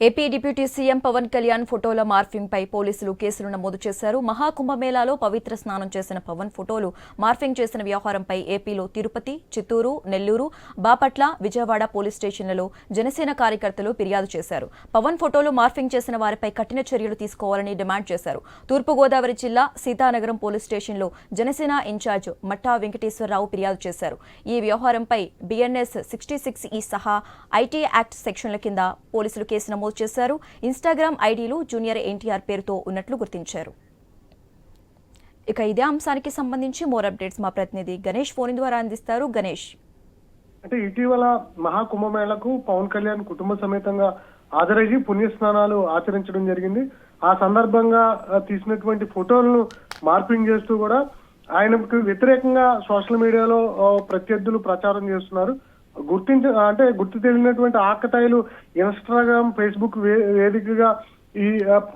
AP deputy CM Pawan Kalyan ఫోటోల morphing పై పోలీసులు కేసులు నమోదు చేశారు. మహాకుంభమేళాలో పవిత్ర స్నానం చేసిన పవన్ ఫోటోలు మార్ఫింగ్ చేసిన వ్యవహారంపై ఏపీలో తిరుపతి చిత్తూరు నెల్లూరు బాపట్ల విజయవాడ పోలీస్ స్టేషన్లలో జనసేన కార్యకర్తలు ఫిర్యాదు చేశారు. పవన్ ఫోటోలు మార్ఫింగ్ చేసిన వారిపై కఠిన చర్యలు తీసుకోవాలని డిమాండ్ చేశారు. తూర్పుగోదావరి జిల్లా సీతానగరం పోలీస్ స్టేషన్లో జనసేన ఇన్ఛార్జ్ మట్టా వెంకటేశ్వరరావు ఫిర్యాదు చేశారు. ఈ వ్యవహారంపై బిఎన్ఎస్ సిక్స్టీ సిక్స్ ఈ సహా ఐటీ యాక్ట్ సెక్షన్ల కింద పోలీసులు కేసు నమోదు చేశారు. ఇన్స్టాగ్రామ్ ఐడీలు జూనియర్ ఎన్టీఆర్ పేరుతో ఉన్నట్లు గుర్తించారు. ఇక ఇదే అంశానికి సంబంధించి మోర్ అప్డేట్స్ మా ప్రతినిధి గణేష్ ఫోన్ ద్వారా అందిస్తారు. గణేష్. అంటే ఇటీవల మహాకుంభమేళకు పవన్ కళ్యాణ్ కుటుంబ సమేతంగా హాజరయ్యి పుణ్యస్నానాలు ఆచరించడం జరిగింది. ఆ సందర్భంగా తీసినటువంటి ఫోటోలను మార్పింగ్ చేస్తూ కూడా ఆయనకు వ్యతిరేకంగా సోషల్ మీడియాలో ప్రత్యర్థులు ప్రచారం చేస్తున్నారు. గుర్తించ అంటే గుర్తు తెలియనటువంటి ఆకతాయిలు ఇన్స్టాగ్రామ్ ఫేస్బుక్ వే- వేదికగా ఈ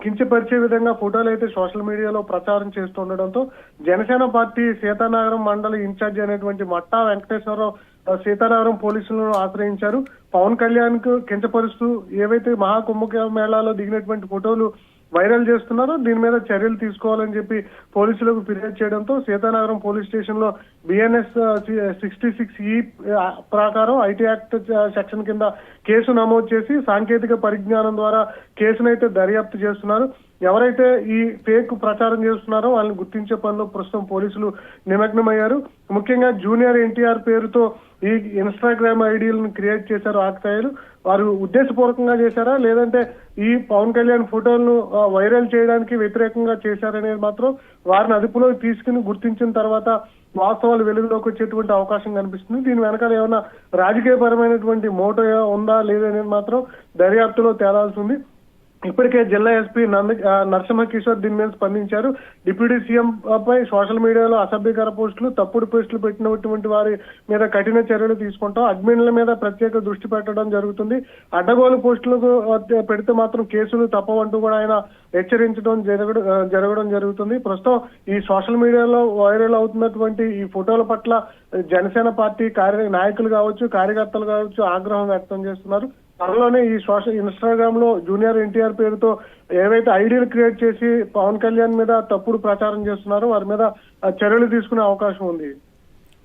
కించపరిచే విధంగా ఫోటోలు అయితే సోషల్ మీడియాలో ప్రచారం చేస్తుండడంతో జనసేన పార్టీ సీతానగరం మండలి ఇన్ఛార్జ్ అయినటువంటి మట్టా వెంకటేశ్వరరావు సీతానగరం పోలీసులను ఆశ్రయించారు. పవన్ కళ్యాణ్కు కించపరుస్తూ ఏవైతే మహాకుంభ మేళాలో దిగినటువంటి ఫోటోలు వైరల్ చేస్తున్నారో. దీని మీద చర్యలు తీసుకోవాలని చెప్పి పోలీసులకు ఫిర్యాదు చేయడంతో సీతానగరం పోలీస్ స్టేషన్లో బిఎన్ఎస్ సిక్స్టీ సిక్స్ ఈ ప్రకారం ఐటీ యాక్ట్ uh, సెక్షన్ కింద కేసు నమోదు చేసి సాంకేతిక పరిజ్ఞానం ద్వారా కేసునైతే దర్యాప్తు చేస్తున్నారు. ఎవరైతే ఈ ఫేక్ ప్రచారం చేస్తున్నారో వాళ్ళని గుర్తించే పనిలో ప్రస్తుతం పోలీసులు నిమగ్నమయ్యారు. ముఖ్యంగా జూనియర్ ఎన్టీఆర్ పేరుతో ఈ ఇన్స్టాగ్రామ్ ఐడీలను క్రియేట్ చేశారు ఆకతాయిలు వారు ఉద్దేశపూర్వకంగా చేశారా? లేదంటే ఈ పవన్ కళ్యాణ్ ఫోటోలను వైరల్ చేయడానికి వ్యతిరేకంగా చేశారనేది మాత్రం వారిని అదుపులోకి తీసుకుని గుర్తించిన తర్వాత వాస్తవాలు వెలుగులోకి వచ్చేటువంటి అవకాశం కనిపిస్తుంది. దీని వెనకాల ఏమైనా రాజకీయపరమైనటువంటి మోటో ఉందా? లేదనేది మాత్రం దర్యాప్తులో తేలాల్సి ఉంది. ఇప్పటికే జిల్లా ఎస్పీ నంద నరసింహ కిషోర్ దీని మీద స్పందించారు. డిప్యూటీ సీఎం పై సోషల్ మీడియాలో అసభ్యకర పోస్టులు తప్పుడు పోస్టులు పెట్టినటువంటి వారి మీద కఠిన చర్యలు తీసుకుంటాం. అడ్మిన్ల మీద ప్రత్యేక దృష్టి పెట్టడం జరుగుతుంది. అడ్డగోలు పోస్టులకు పెడితే మాత్రం కేసులు తప్పవంటూ కూడా ఆయన హెచ్చరించడం జరగడం జరగడం జరుగుతుంది. ప్రస్తుతం ఈ సోషల్ మీడియాలో వైరల్ అవుతున్నటువంటి ఈ ఫోటోల పట్ల జనసేన పార్టీ కార్య నాయకులు కావచ్చు కార్యకర్తలు కావచ్చు ఆగ్రహం వ్యక్తం చేస్తున్నారు. త్వరలోనే ఈ సోషల్ ఇన్స్టాగ్రామ్లో జూనియర్ ఎన్టీఆర్ పేరుతో ఏవైతే ఐడియలు క్రియేట్ చేసి పవన్ కళ్యాణ్ మీద తప్పుడు ప్రచారం చేస్తున్నారో వారి మీద ఆ, చర్యలు తీసుకునే అవకాశం ఉంది.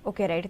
Okay right